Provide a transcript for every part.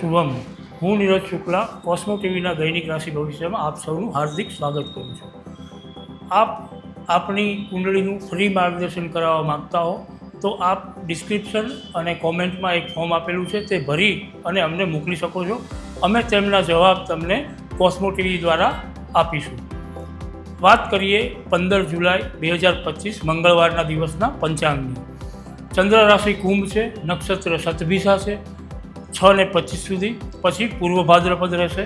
શુભમ. હું નીરજ શુક્લા, કોસ્મો ટીવીના દૈનિક રાશિ ભવિષ્યમાં આપ સૌનું હાર્દિક સ્વાગત કરું છું. આપ આપણી કુંડળીનું ફ્રી માર્ગદર્શન કરાવવા માગતા હો, તો આપ ડિસ્ક્રિપ્શન અને કોમેન્ટમાં એક ફોર્મ આપેલું છે, તે ભરી અને અમને મોકલી શકો છો. અમે તેમના જવાબ તમને કોસ્મો ટીવી દ્વારા આપીશું. વાત કરીએ પંદર જુલાઈ બે હજાર પચીસ, મંગળવારના દિવસના પંચાંગની. ચંદ્ર રાશિ કુંભ છે, નક્ષત્ર શતભિષા છે છ ને પચીસ સુધી. પછી પૂર્વ ભાદ્રપદ રહેશે.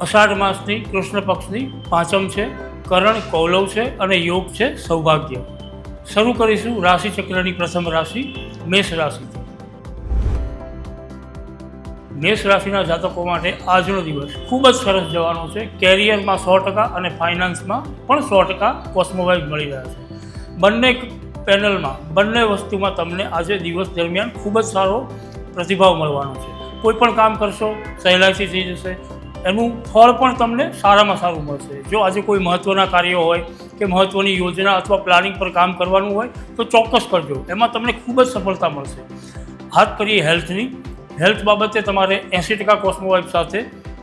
અષાઢ માસની કૃષ્ણ પક્ષની પાંચમ છે. કરણ કૌલવ છે અને યોગ છે સૌભાગ્ય. શરૂ કરીશું રાશિ ચક્રની પ્રથમ રાશિ, મેષ રાશિથી. મેષ રાશિના જાતકો માટે આજનો દિવસ ખૂબ જ સરસ જવાનો છે. કેરિયરમાં સો ટકા અને ફાઇનાન્સમાં પણ સો ટકા કોસ્મોવાઇઝ મળી રહ્યા છે. બંને પેનલમાં, બંને વસ્તુમાં તમને આજે દિવસ દરમિયાન ખૂબ જ સારો પ્રતિભાવ મળવાનો છે. કોઈ પણ કામ કરશો, સહેલાઈથી થઈ જશે. એનું ફળ પણ તમને સારામાં સારું મળશે. જો આજે કોઈ મહત્ત્વના કાર્યો હોય કે મહત્ત્વની યોજના અથવા પ્લાનિંગ પર કામ કરવાનું હોય, તો ચોક્કસ કરજો. એમાં તમને ખૂબ જ સફળતા મળશે. વાત કરીએ હેલ્થની. હેલ્થ બાબતે તમારે એંસી ટકા કોસ્મોવાઇફ સાથે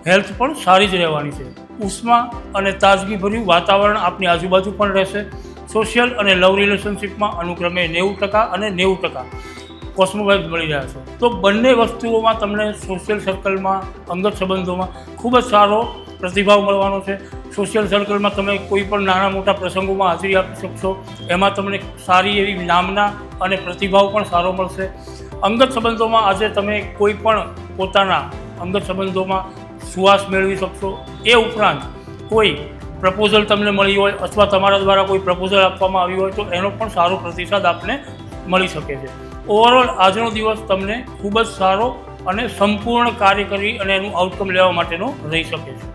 હેલ્થ પણ સારી જ રહેવાની છે. ઉષ્મા અને તાજગીભર્યું વાતાવરણ આપની આજુબાજુ પણ રહેશે. સોશિયલ અને લવ રિલેશનશિપમાં અનુક્રમે નેવું ટકા અને નેવું ટકા. કોસ્મોવાઇફ મળી રહ્યા છો. તો બંને વસ્તુઓમાં તમને સોશિયલ સર્કલમાં અંગત સંબંધોમાં ખૂબ જ સારો પ્રતિભાવ મળવાનો છે. સોશિયલ સર્કલમાં તમે કોઈ પણ નાના મોટા પ્રસંગોમાં હાજરી આપી શકશો. એમાં તમને સારી એવી નામના અને પ્રતિભાવ પણ સારો મળશે. અંગત સંબંધોમાં આજે તમે કોઈ પણ પોતાના અંગત સંબંધોમાં સુવાસ મેળવી શકશો. એ ઉપરાંત કોઈ પ્રપોઝલ તમને મળી હોય અથવા તમારા દ્વારા કોઈ પ્રપોઝલ આપવામાં આવ્યું હોય તો એનો પણ સારો પ્રતિસાદ આપને મળી શકે છે. ઓવરઓલ આજનો દિવસ તમને ખૂબ જ સારો અને સંપૂર્ણ કાર્ય કરી અને એનું આઉટકમ લેવા માટેનો રહી શકે છે.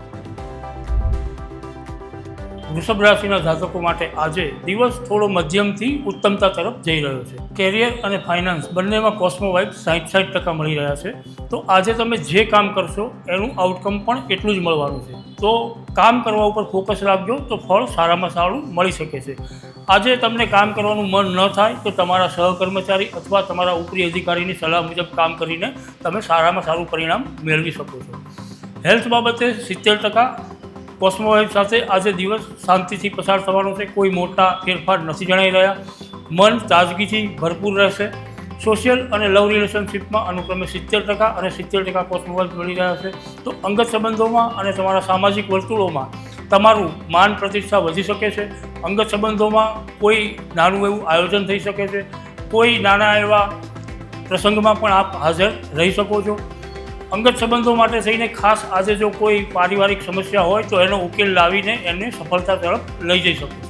વૃષભ રાશિના જાતકો માટે આજે દિવસ થોડો મધ્યમથી ઉત્તમતા તરફ જઈ રહ્યો છે. કેરિયર અને ફાઇનાન્સ બંનેમાં કોસ્મો વાઇફ સાઠ સાઠ ટકા મળી રહ્યા છે. તો આજે તમે જે કામ કરશો, એનું આઉટકમ પણ એટલું જ મળવાનું છે. તો કામ કરવા ઉપર ફોકસ રાખજો, તો ફળ સારામાં સારું મળી શકે છે. આજે તમને કામ કરવાનું મન ન થાય તો તમારા સહકર્મચારી અથવા તમારા ઉપરી અધિકારીની સલાહ મુજબ કામ કરીને તમે સારામાં સારું પરિણામ મેળવી શકો છો. હેલ્થ બાબતે સિત્તેર ટકા કોસ્મોહેલ્થ સાથે આજે દિવસ શાંતિથી પસાર થવાનો છે. કોઈ મોટા ફેરફાર નથી જણાઈ રહ્યા. મન તાજગીથી ભરપૂર રહેશે. સોશિયલ અને લવ રિલેશનશિપમાં અનુક્રમે સિત્તેર ટકા અને સિત્તેર ટકા કોસ્મોવાઇફ મળી રહ્યા છે. તો અંગત સંબંધોમાં અને તમારા સામાજિક વર્તુળોમાં તમારું માન પ્રતિષ્ઠા વધી શકે છે અંગત સંબંધોમાં કોઈ નાનું એવું આયોજન થઈ શકે છે, કોઈ નાના એવા પ્રસંગમાં પણ આપ હાજર રહી શકો છો. અંગત સંબંધો માટે થઈને ખાસ આજે જો કોઈ પારિવારિક સમસ્યા હોય તો એનો ઉકેલ લાવીને એને સફળતા તરફ લઈ જઈ શકો છો.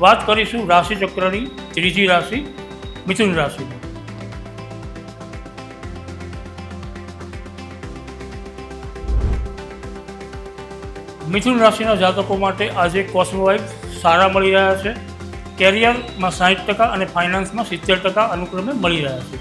વાત કરીશું રાશિચક્રની ત્રીજી રાશિ, મિથુન રાશિની. મિથુન રાશિના જાતકો માટે આજે કોસ્મોવાઇફ સારા મળી રહ્યા છે. કેરિયરમાં સાઠ ટકા અને ફાઇનાન્સમાં સિત્તેર ટકા અનુક્રમે મળી રહ્યા છે.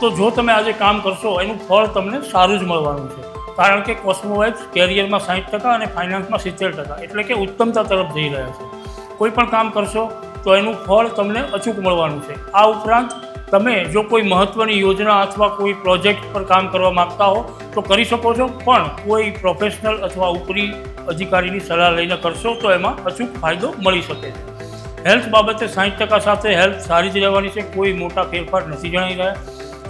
તો જો તમે આજે કામ કરશો, એનું ફળ તમને સારું જ મળવાનું છે. કારણ કે કોસ્મોવાઇફ કેરિયરમાં સાઠ ટકા અને ફાઇનાન્સમાં સિત્તેર ટકા એટલે કે ઉત્તમતા તરફ જઈ રહ્યા છે. કોઈ પણ કામ કરશો, તો એનું ફળ તમને અચૂક મળવાનું છે. આ ઉપરાંત તમે જો કોઈ મહત્ત્વની યોજના અથવા કોઈ પ્રોજેક્ટ પર કામ કરવા માગતા હો, તો કરી શકો છો. પણ કોઈ પ્રોફેશનલ અથવા ઉપરી અધિકારીની સલાહ લઈને કરશો, તો એમાં અચૂક ફાયદો મળી શકે છે. હેલ્થ બાબતે સાઠ ટકા સાથે હેલ્થ સારી જ રહેવાની છે. કોઈ મોટા ફેરફાર નથી જણાઈ રહ્યા.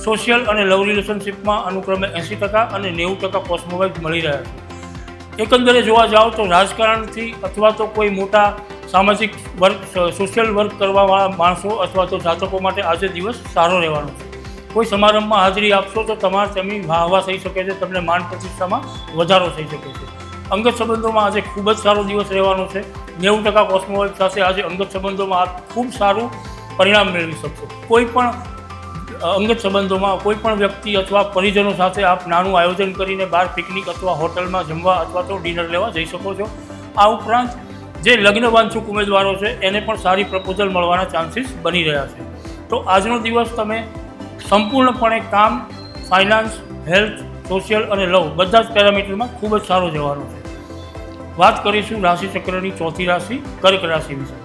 સોશિયલ અને લવ રિલેશનશિપમાં અનુક્રમે એંસી ટકા અને નેવું ટકા કોસ્મોવાઇફ મળી રહ્યા છે. એકંદરે જોવા જાઓ તો રાજકારણથી અથવા તો કોઈ મોટા સામાજિક વર્ક સોશિયલ વર્ક કરવાવાળા માણસો અથવા તો જાતકો માટે આજે દિવસ સારો રહેવાનો છે. કોઈ સમારંભમાં હાજરી આપશો તો તમારે તેમની વાહવા થઈ શકે છે, તમને માન પ્રતિષ્ઠામાં વધારો થઈ શકે છે. અંગત સંબંધોમાં આજે ખૂબ જ સારો દિવસ રહેવાનો છે. નેવું ટકા કોસ્મોવાઇફ સાથે આજે અંગત સંબંધોમાં આપ ખૂબ સારું પરિણામ મેળવી શકશો. કોઈ પણ અંગત સંબંધોમાં કોઈ પણ વ્યક્તિ અથવા પરિજનો સાથે આપ નાનું આયોજન કરીને બહાર પિકનિક અથવા હોટલમાં જમવા અથવા તો ડિનર લેવા જઈ શકો છો. આ ઉપરાંત જે લગ્ન વાંચુક ઉમેદવારો છે, એને પણ સારી પ્રપોઝલ મળવાના ચાન્સીસ બની રહ્યા છે. તો આજનો દિવસ તમે સંપૂર્ણપણે કામ ફાઇનાન્સ હેલ્થ સોશિયલ અને લવ બધા જ પેરામીટરમાં ખૂબ જ સારો જવાનો છે. વાત કરીશું રાશિચક્રની ચોથી રાશિ, કર્ક રાશિ વિશે.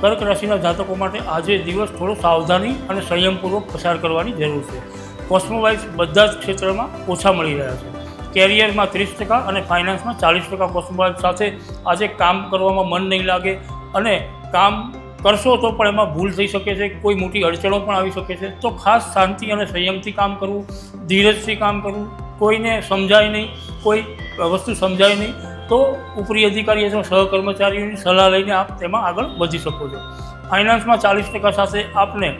કર્ક રાશિના જાતકો માટે આજે દિવસ થોડો સાવધાની અને સંયમપૂર્વક પસાર કરવાની જરૂર છે. કોસ્મોવાઇઝ બધા જ ક્ષેત્રમાં ઓછા મળી રહ્યા છે. કેરિયરમાં ત્રીસ ટકા અને ફાઇનાન્સમાં ચાલીસ ટકા કોસ્મોવાઇઝ સાથે આજે કામ કરવામાં મન નહીં લાગે અને કામ કરશો તો પણ એમાં ભૂલ થઈ શકે છે, કોઈ મોટી અડચણો પણ આવી શકે છે. તો ખાસ શાંતિ અને સંયમથી કામ કરવું, ધીરજથી કામ કરવું, કોઈને સમજાય નહીં, કોઈ વસ્તુ સમજાય નહીં, તો ઉપરી અધિકારી અથવા સહકર્મચારીઓની સલાહ લઈને આપ તેમાં આગળ વધી શકો છો. ફાઇનાન્સમાં ચાલીસ ટકા સાથે આપને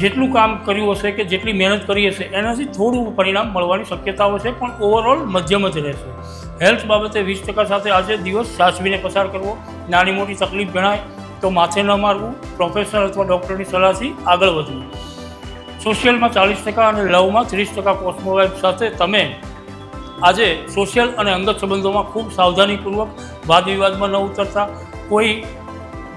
જેટલું કામ કર્યું હશે કે જેટલી મહેનત કરી હશે, એનાથી થોડું પરિણામ મળવાની શક્યતાઓ છે, પણ ઓવરઓલ મધ્યમ જ રહેશે. હેલ્થ બાબતે વીસ ટકા સાથે આજે દિવસ સાચવીને પસાર કરવો, નાની મોટી તકલીફ જણાય તો માથે ન મારવું પ્રોફેશનલ અથવા ડૉક્ટરની સલાહથી આગળ વધવું. સોશિયલમાં ચાલીસ ટકા અને લવમાં ત્રીસ ટકા કોસ્મોવાઇફ સાથે તમે આજે સોશિયલ અને અંગત સંબંધોમાં ખૂબ સાવધાનીપૂર્વક વાદ વિવાદમાં ન ઉતરતા, કોઈ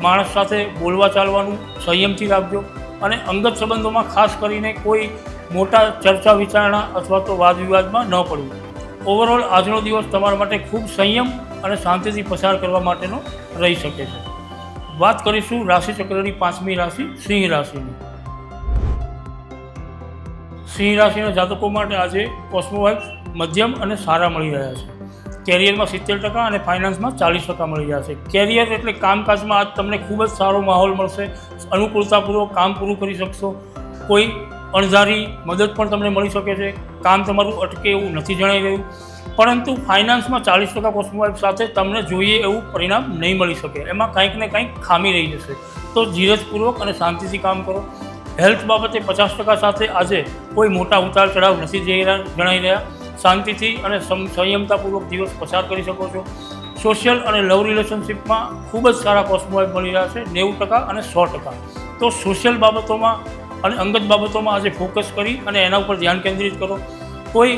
માણસ સાથે બોલવા ચાલવાનું સંયમથી રાખજો. અને અંગત સંબંધોમાં ખાસ કરીને કોઈ મોટા ચર્ચા વિચારણા અથવા તો વાદ વિવાદમાં ન પડવું. ઓવરઓલ આજનો દિવસ તમારા માટે ખૂબ સંયમ અને શાંતિથી પસાર કરવા માટેનો રહી શકે છે. વાત કરીશું રાશિચક્રની પાંચમી રાશિ સિંહ રાશિની. સિંહ રાશિના જાતકો માટે આજે કોસ્મોવાઇફ મધ્યમ અને સારા મળી રહ્યા છે. કેરિયરમાં સિત્તેર ટકા અને ફાઇનાન્સમાં ચાલીસ ટકા મળી જશે. કેરિયર એટલે કામકાજમાં આજ તમને ખૂબ જ સારો માહોલ મળશે. અનુકૂળતાપૂર્વક કામ પૂરું કરી શકશો. કોઈ અણધારી મદદ પણ તમને મળી શકે છે. કામ તમારું અટકે એવું નથી જણાઈ રહ્યું. પરંતુ ફાઇનાન્સમાં ચાલીસ ટકા કોસ્મોવાઇફ સાથે તમને જોઈએ એવું પરિણામ નહીં મળી શકે. એમાં કંઈક ને કંઈક ખામી રહી જશે. તો ધીરજપૂર્વક અને શાંતિથી કામ કરો. હેલ્થ બાબતે પચાસ ટકા સાથે આજે કોઈ મોટા ઉતાર ચઢાવ નથી જઈ રહ્યા, જણાઈ રહ્યા. શાંતિથી અને સંયમતાપૂર્વક દિવસ પસાર કરી શકો છો. સોશિયલ અને લવ રિલેશનશિપમાં ખૂબ જ સારા કોસ્મોવાઇફ મળી રહ્યા છે, નેવું ટકા અને સો ટકા. તો સોશિયલ બાબતોમાં અને અંગત બાબતોમાં આજે ફોકસ કરી અને એના ઉપર ધ્યાન કેન્દ્રિત કરો. કોઈ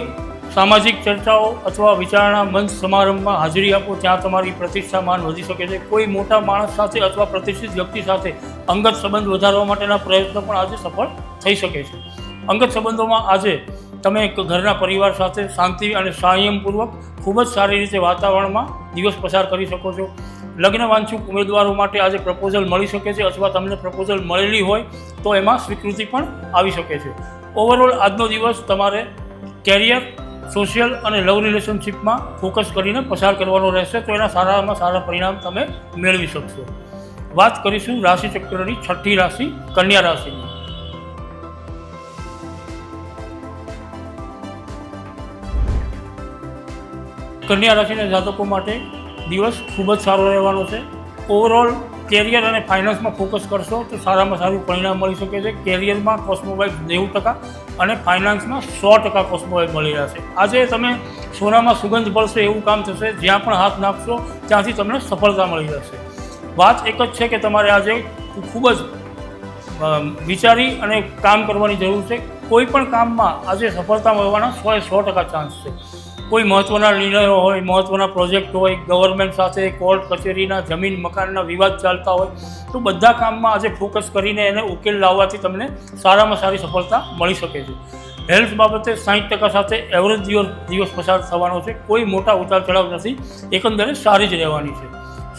સામાજિક ચર્ચાઓ અથવા વિચારણા મંચ સમારંભમાં હાજરી આપો ત્યાં તમારી પ્રતિષ્ઠા માન વધી શકે છે. કોઈ મોટા માણસ સાથે અથવા પ્રતિષ્ઠિત વ્યક્તિ સાથે અંગત સંબંધ વધારવા માટેના પ્રયત્નો પણ આજે સફળ થઈ શકે છે. અંગત સંબંધોમાં આજે તમે ઘરના પરિવાર સાથે શાંતિ અને સંયમપૂર્વક ખૂબ જ સારી રીતે વાતાવરણમાં દિવસ પસાર કરી શકો છો. લગ્ન વાંછુક ઉમેદવારો માટે આજે પ્રપોઝલ મળી શકે છે અથવા તમને પ્રપોઝલ મળેલી હોય તો એમાં સ્વીકૃતિ પણ આવી શકે છે. ઓવરઓલ આજનો દિવસ તમારે કેરિયર સોશિયલ અને લવ રિલેશનશિપમાં ફોકસ કરીને પસાર કરવાનો રહેશે તો એના સારામાં સારા પરિણામ તમે મેળવી શકશો. વાત કરીશું રાશિચક્રની છઠ્ઠી રાશિ, કન્યા રાશિની. કન્યા રાશિના જાતકો માટે દિવસ ખૂબ જ સારો રહેવાનો છે. ઓવરઓલ કેરિયર અને ફાઇનાન્સમાં ફોકસ કરશો તો સારામાં સારું પરિણામ મળી શકે છે. કેરિયરમાં કોસ્મોવાઇફ નેવું ટકા અને ફાઇનાન્સમાં સો ટકા કોસ્મોવાઇફ મળી રહ્યા છે. આજે તમે સોનામાં સુગંધ પડશે એવું કામ થશે, જ્યાં પણ હાથ નાખશો, ત્યાંથી તમને સફળતા મળી જશે. વાત એક જ છે કે તમારે આજે ખૂબ જ વિચારી અને કામ કરવાની જરૂર છે. કોઈ પણ કામમાં આજે સફળતા મળવાના સો એ સો ટકા ચાન્સ છે. કોઈ મહત્ત્વના નિર્ણયો હોય મહત્ત્વના પ્રોજેક્ટ હોય ગવર્મેન્ટ સાથે કોર્ટ કચેરીના જમીન, મકાનના વિવાદ ચાલતા હોય, તો બધા કામમાં આજે ફોકસ કરીને એને ઉકેલ લાવવાથી તમને સારામાં સારી સફળતા મળી શકે છે. હેલ્થ બાબતે સાઠ ટકા સાથે એવરેજ દિવસ દિવસ પસાર થવાનો છે. કોઈ મોટા ઉતાર ચઢાવ નથી. એકંદરે સારી જ રહેવાની છે.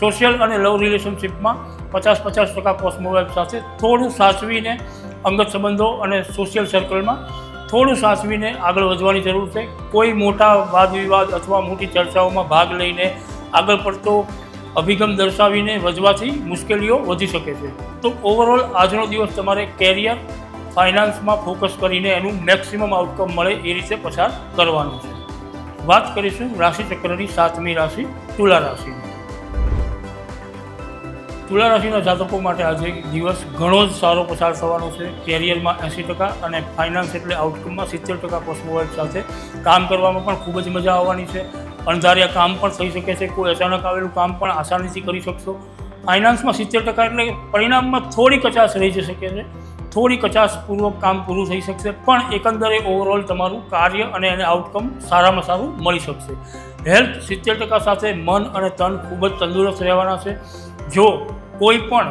સોશિયલ અને લવ રિલેશનશિપમાં પચાસ પચાસ ટકા કોસ્મોવાઇફ સાથે થોડું સાચવીને અંગત સંબંધો અને સોશિયલ સર્કલમાં થોડું સાચવીને આગળ વધવાની જરૂર છે. કોઈ મોટા વાદ વિવાદ અથવા મોટી ચર્ચાઓમાં ભાગ લઈને આગળ પડતો અભિગમ દર્શાવીને વધવાથી મુશ્કેલીઓ વધી શકે છે. તો ઓવરઓલ આજનો દિવસ તમારે કેરિયર ફાઇનાન્સમાં ફોકસ કરીને એનું મેક્સિમમ આઉટકમ મળે એ રીતે પસાર કરવાનું છે. વાત કરીશું રાશિ ચક્રની સાતમી રાશિ, તુલા રાશિની. તુલા રાશિના જાતકો માટે આજે દિવસ ઘણો જ સારો પસાર થવાનો છે. કેરિયરમાં એંસી ટકા અને ફાઇનાન્સ એટલે આઉટકમમાં સિત્તેર ટકા કોસ્મોવાઇફ સાથે કામ કરવામાં પણ ખૂબ જ મજા આવવાની છે. અણધાર્યા કામ પણ થઈ શકે છે. કોઈ અચાનક આવેલું કામ પણ આસાનીથી કરી શકશો. ફાઇનાન્સમાં સિત્તેર ટકા એટલે પરિણામમાં થોડી કચાશ રહી જઈ શકે છે. થોડી કચાશપૂર્વક કામ પૂરું થઈ શકશે, પણ એકંદરે ઓવરઓલ તમારું કાર્ય અને એને આઉટકમ સારામાં સારું મળી શકશે. હેલ્થ સિત્તેર ટકા સાથે મન અને તન ખૂબ જ તંદુરસ્ત રહેવાના છે. જો કોઈ પણ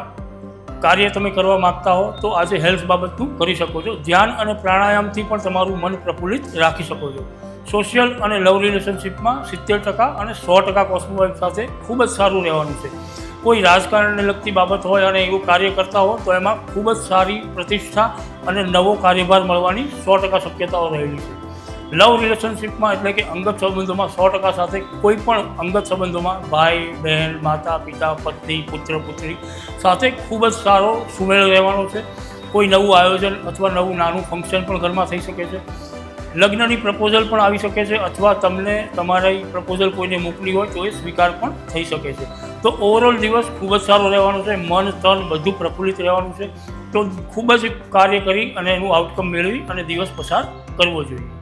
કાર્ય તમે કરવા માગતા હો, તો આજે હેલ્થ બાબતનું કરી શકો છો. ધ્યાન અને પ્રાણાયામથી પણ તમારું મન પ્રફુલ્લિત રાખી શકો છો. સોશિયલ અને લવ રિલેશનશિપમાં સિત્તેર ટકા અને સો ટકા કોસ્મોવાઇફ સાથે ખૂબ જ સારું રહેવાનું છે. કોઈ રાજકારણને લગતી બાબત હોય અને એવું કાર્ય કરતા હો, તો એમાં ખૂબ જ સારી પ્રતિષ્ઠા અને નવો કાર્યભાર મળવાની સો ટકા શક્યતાઓ રહેલી છે. લવ રિલેશનશિપમાં એટલે કે અંગત સંબંધોમાં સો ટકા સાથે કોઈ પણ અંગત સંબંધોમાં ભાઈ, બહેન, માતા, પિતા, પત્ની, પુત્ર, પુત્રી સાથે ખૂબ જ સારો સુમેળ રહેવાનો છે. કોઈ નવું આયોજન અથવા નવું નાનું ફંક્શન પણ ઘરમાં થઈ શકે છે. લગ્નની પ્રપોઝલ પણ આવી શકે છે અથવા તમને તમારી પ્રપોઝલ કોઈને મોકલી હોય તો એ સ્વીકાર પણ થઈ શકે છે. તો ઓવરઓલ દિવસ ખૂબ જ સારો રહેવાનો છે. મન, તન બધું પ્રફુલ્લિત રહેવાનું છે. તો ખૂબ જ કાર્ય કરી અને એનું આઉટકમ મેળવી અને દિવસ પસાર કરવો જોઈએ.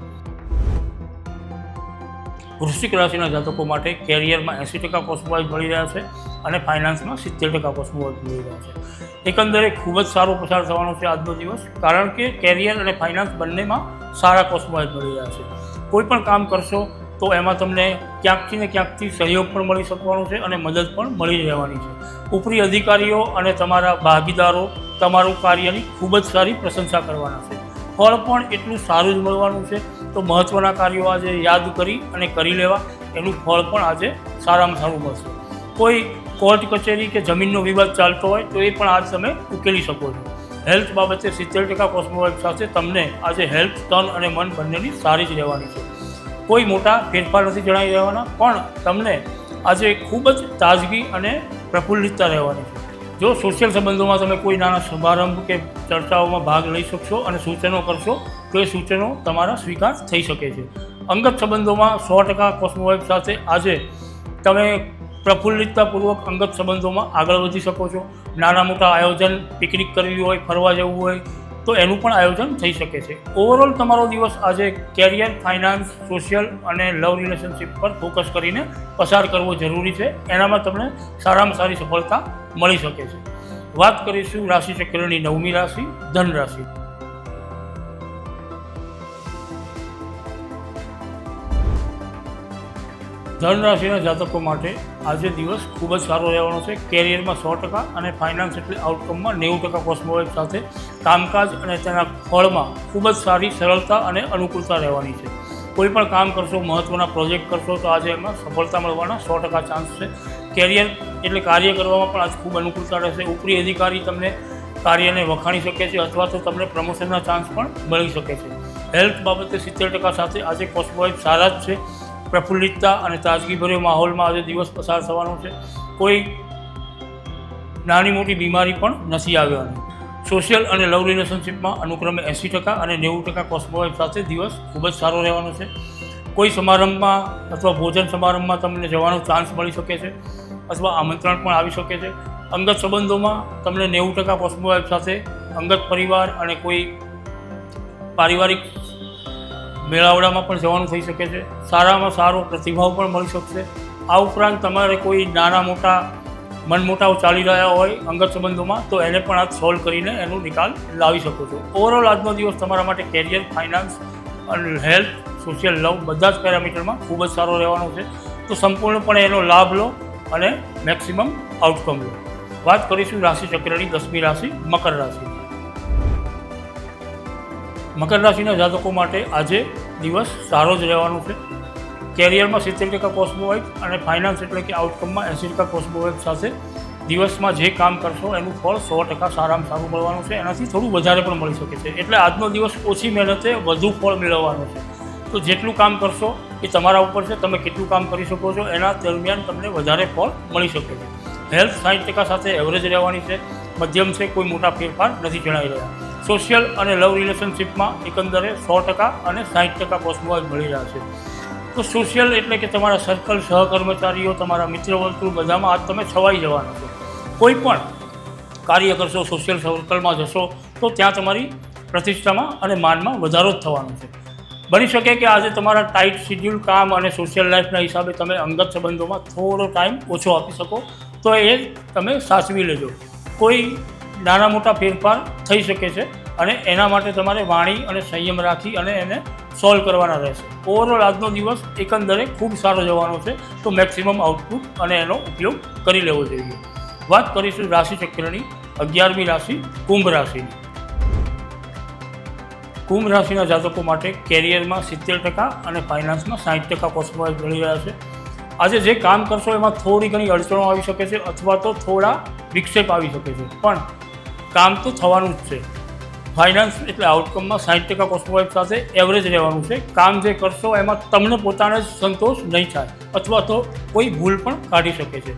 વૃશ્ચિક રાશિના જાતકો માટે કેરિયરમાં એંસી ટકા કોસ્મોવાઇઝ મળી રહ્યા છે અને ફાઇનાન્સમાં સિત્તેર ટકા કોસ્મોવાઇઝ મળી રહ્યા છે. એકંદરે ખૂબ જ સારો પસાર થવાનો છે આજનો દિવસ, કારણ કે કેરિયર અને ફાઇનાન્સ બંનેમાં સારા કોસ્મોવાઇઝ મળી રહ્યા છે. કોઈ પણ કામ કરશો તો એમાં તમને ક્યાંકથી ને ક્યાંકથી સહયોગ પણ મળી શકવાનો છે અને મદદ પણ મળી રહેવાની છે. ઉપરી અધિકારીઓ અને તમારા ભાગીદારો તમારું કાર્યની ખૂબ જ સારી પ્રશંસા કરવાના છે. ફળ પણ એટલું સારું જ મળવાનું છે. તો મહત્ત્વના કાર્યો આજે યાદ કરી અને કરી લેવા. એનું ફળ પણ આજે સારામાં સારું મળશે. કોઈ કોર્ટ કચેરી કે જમીનનો વિવાદ ચાલતો હોય તો એ પણ આજ તમે ઉકેલી શકો છો. હેલ્થ બાબતે સિત્તેર ટકા કોસ્મોવાઇફ સાથે તમને આજે હેલ્થ, તન અને મન બંનેની સારી જ રહેવાની છે. કોઈ મોટા ફેરફાર નથી જણાવી રહેવાના, પણ તમને આજે ખૂબ જ તાજગી અને પ્રફુલ્લિતતા રહેવાની છે. જો સોશિયલ સંબંધોમાં તમે કોઈ નાના સમારંભ કે ચર્ચાઓમાં ભાગ લઈ શકશો અને સૂચનો કરશો, તો એ સૂચનો તમારા સ્વીકાર થઈ શકે છે. અંગત સંબંધોમાં સો ટકા કોસ્મોવાઇફ સાથે આજે તમે પ્રફુલ્લિતતાપૂર્વક અંગત સંબંધોમાં આગળ વધી શકો છો. નાના મોટા આયોજન, પિકનિક કરવી હોય, ફરવા જવું હોય તો એનું પણ આયોજન થઈ શકે છે. ઓવરઓલ તમારો દિવસ આજે કેરિયર ફાઇનાન્સ સોશિયલ અને લવ રિલેશનશિપ પર ફોકસ કરીને પસાર કરવો જરૂરી છે. એનામાં તમને સારામાં સારી સફળતા મળી શકે છે. વાત કરીશું રાશિ ચક્રની નવમી રાશિ, ધન રાશિ. ધન રાશિના જાતકો માટે આજે દિવસ ખૂબ જ સારો રહેવાનો છે. કેરિયરમાં સો ટકા અને ફાઇનાન્સ એટલે આઉટકમમાં નેવું ટકા કોસ્મોવેબ સાથે કામકાજ અને તેના ફળમાં ખૂબ જ સારી સરળતા અને અનુકૂળતા રહેવાની છે. કોઈ પણ કામ કરશો મહત્ત્વના પ્રોજેક્ટ કરશો, તો આજે એમાં સફળતા મળવાના સો ટકા ચાન્સ છે. કેરિયર એટલે કાર્ય કરવામાં પણ આજ ખૂબ અનુકૂળતા રહેશે. ઉપરી અધિકારી તમને કાર્યને વખાણી શકે છે અથવા તો તમને પ્રમોશનના ચાન્સ પણ મળી શકે છે. હેલ્થ બાબતે સિત્તેર ટકા સાથે આજે કોસ્મોવેબ સારા જ છે. પ્રફુલ્લિતતા અને તાજગીભર્યો માહોલમાં આજે દિવસ પસાર થવાનો છે. કોઈ નાની મોટી બીમારી પણ નથી આવવાની સોશિયલ અને લવ રિલેશનશિપમાં અનુક્રમે એંસી ટકા અને નેવું ટકા કોસ્મોવાઇફ સાથે દિવસ ખૂબ જ સારો રહેવાનો છે. કોઈ સમારંભમાં અથવા ભોજન સમારંભમાં તમને જવાનો ચાન્સ મળી શકે છે અથવા આમંત્રણ પણ આવી શકે છે. અંગત સંબંધોમાં તમને નેવું ટકા કોસ્મોવાઇફ સાથે અંગત પરિવાર અને કોઈ પારિવારિક મેળાવડામાં પણ જવાનું થઈ શકે છે. સારામાં સારો પ્રતિભાવ પણ મળી શકશે. આ ઉપરાંત તમારે કોઈ નાના મોટા, મનમોટાવ ચાલી રહ્યા હોય અંગત સંબંધોમાં, તો એને પણ આ સોલ્વ કરીને એનો નિકાલ લાવી શકો છો. ઓવરઓલ આજનો દિવસ તમારા માટે કેરિયર ફાઇનાન્સ અને હેલ્થ સોશિયલ લવ બધા જ પેરામીટરમાં ખૂબ જ સારો રહેવાનો છે. તો સંપૂર્ણપણે એનો લાભ લો અને મેક્સિમમ આઉટકમ લો. વાત કરીશું રાશિ ચક્રની દસમી રાશિ મકર રાશિ મકર રાશિના જાતકો માટે આજે દિવસ સારો જ રહેવાનો છે. કેરિયરમાં સિત્તેર ટકા કોસ્મોવાઇફ અને ફાઇનાન્સ એટલે કે આઉટકમમાં એંસી ટકા કોસ્મોવાઇફ સાથે દિવસમાં જે કામ કરશો એનું ફળ સો ટકા સારામાં સારું મળવાનું છે. એનાથી થોડું વધારે પણ મળી શકે છે. એટલે આજનો દિવસ ઓછી મહેનતે વધુ ફળ મેળવવાનો છે. તો જેટલું કામ કરશો એ તમારા ઉપર છે. તમે કેટલું કામ કરી શકો છો એના દરમિયાન તમને વધારે ફળ મળી શકે છે. હેલ્થ સાઠ ટકા સાથે એવરેજ રહેવાની છે. મધ્યમ છે, કોઈ મોટા ફેરફાર નથી જણાઈ રહ્યા. સોશિયલ અને લવ રિલેશનશિપમાં એકંદરે સો ટકા અને સાઠ ટકા કોસ્મોવાઇઝ મળી રહ્યા છે. તો સોશિયલ એટલે કે તમારા સર્કલ સહકર્મચારીઓ, તમારા મિત્ર વર્તુળ બધામાં આજ તમે છવાઈ જવાના છો. કોઈ પણ કાર્ય કરશો સોશિયલ સર્કલમાં જશો, તો ત્યાં તમારી પ્રતિષ્ઠામાં અને માનમાં વધારો જ થવાનો છે. બની શકે કે આજે તમારા ટાઈટ શિડ્યુલ કામ અને સોશિયલ લાઈફના હિસાબે તમે અંગત સંબંધોમાં થોડો ટાઈમ ઓછો આપી શકો, તો એ તમે સાચવી લેજો. કોઈ નાના મોટા ફેરફાર થઈ શકે છે અને એના માટે તમારે વાણી અને સંયમ રાખી અને એને સોલ્વ કરવાના રહેશે. ઓવરઓલ આજનો દિવસ એકંદરે ખૂબ સારો જવાનો છે, તો મેક્સિમમ આઉટપુટ અને એનો ઉપયોગ કરી લેવો જોઈએ. વાત કરીશું રાશિ ચક્રની, અગિયારમી રાશિ, કુંભ રાશિની. કુંભ રાશિના જાતકો માટે કેરિયરમાં સિત્તેર ટકા અને ફાઇનાન્સમાં સાઠ ટકા કોસ્મોવાઇઝ મળી રહ્યા છે. આજે જે કામ કરશો એમાં થોડી ઘણી અડચણો આવી શકે છે અથવા તો થોડા વિક્ષેપ આવી શકે છે. પણ કામ તો થવાનું જ છે. ફાઇનાન્સ એટલે આઉટકમમાં સાઠ ટકા કોસ્મોવાઇફ સાથે એવરેજ રહેવાનું છે. કામ જે કરશો એમાં તમને પોતાને જ સંતોષ નહીં થાય અથવા તો કોઈ ભૂલ પણ કાઢી શકે છે.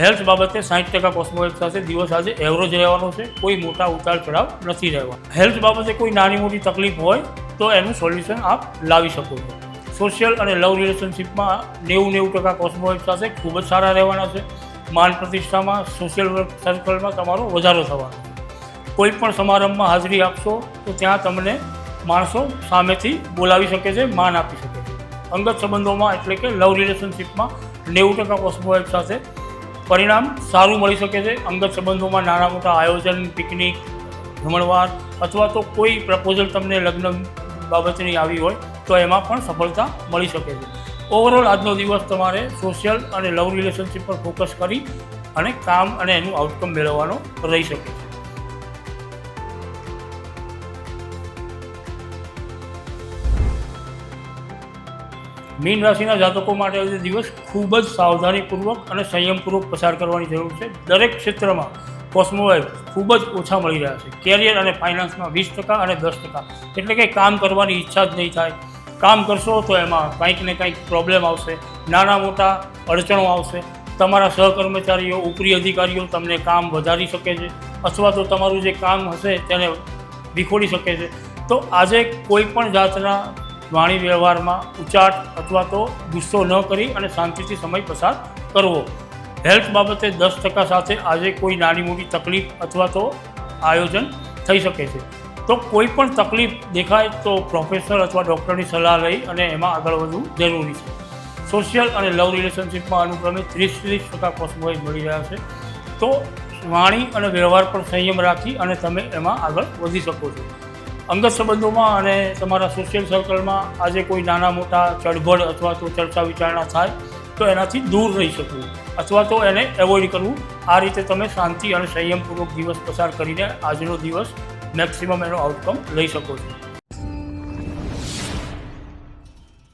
હેલ્થ બાબતે સાઠ ટકા કોસ્મોવાઇફ સાથે દિવસ આજે એવરેજ રહેવાનો છે. કોઈ મોટા ઉતાર ચઢાવ નથી રહેવા. હેલ્થ બાબતે કોઈ નાની મોટી તકલીફ હોય તો એનું સોલ્યુશન આપ લાવી શકો છો. સોશિયલ અને લવ રિલેશનશિપમાં નેવું નેવું ટકા કોસ્મોવાઇફ સાથે ખૂબ જ સારા રહેવાના છે. માન પ્રતિષ્ઠામાં સોશિયલ વર્ક સર્કલમાં તમારો વધારો થવાનો છે. કોઈ પણ સમારંભમાં હાજરી આપશો, તો ત્યાં તમને માણસો સામેથી બોલાવી શકે છે, માન આપી શકે છે. અંગત સંબંધોમાં એટલે કે લવ રિલેશનશિપમાં નેવું ટકા કોસ્મોવાઇફ સાથે પરિણામ સારું મળી શકે છે. અંગત સંબંધોમાં નાના મોટા આયોજન, પિકનિક, ભ્રમણવાર અથવા તો કોઈ પ્રપોઝલ તમને લગ્ન બાબતની આવી હોય, તો એમાં પણ સફળતા મળી શકે છે. ઓવરઓલ આજનો દિવસ તમારે સોશિયલ અને લવ રિલેશનશિપ પર ફોકસ કરી અને કામ અને એનું આઉટકમ મેળવવાનો રહી શકે છે. મીન રાશિના જાતકો માટે આજે દિવસ ખૂબ જ સાવધાનીપૂર્વક અને સંયમપૂર્વક પસાર કરવાની જરૂર છે. દરેક ક્ષેત્રમાં કોસ્મોવાઇફ ખૂબ જ ઓછા મળી રહ્યા છે. કેરિયર અને ફાઇનાન્સમાં વીસ ટકા અને દસ ટકા. એટલે કે કામ કરવાની ઈચ્છા જ નહીં થાય. કામ કરશો તો એમાં કંઈક ને કંઈક પ્રોબ્લેમ આવશે. નાના મોટા અડચણો આવશે. તમારા સહકર્મચારીઓ, ઉપરી અધિકારીઓ તમને કામ વધારી શકે છે અથવા તો તમારું જે કામ હશે તેને વિખોડી શકે છે. તો આજે કોઈ પણ જાતના વાણી વ્યવહારમાં ઉચાટ અથવા તો ગુસ્સો ન કરી અને શાંતિથી સમય પસાર કરવો. હેલ્થ બાબતે દસ ટકા સાથે આજે કોઈ નાની મોટી તકલીફ અથવા તો આયોજન થઈ શકે છે. તો કોઈ પણ તકલીફ દેખાય તો પ્રોફેસર અથવા ડૉક્ટરની સલાહ લઈ અને એમાં આગળ વધવું જરૂરી છે. સોશિયલ અને લવ રિલેશનશિપમાં અનુક્રમે ત્રીસ ત્રીસ ટકા કોસ્મોઇઝ મળી રહ્યા છે. તો વાણી અને વ્યવહાર પર સંયમ રાખી અને તમે એમાં આગળ વધી શકો છો. અંગત સંબંધોમાં અને તમારા સોશિયલ સર્કલમાં આજે કોઈ નાના મોટા ચળબળ અથવા તો ચર્ચા વિચારણા થાય, તો એનાથી દૂર રહી શકવું અથવા તો એને એવોઇડ કરવું. આ રીતે તમે શાંતિ અને સંયમપૂર્વક દિવસ પસાર કરીને આજનો દિવસ મેક્સિમમ એનો આઉટકમ લઈ શકો છો.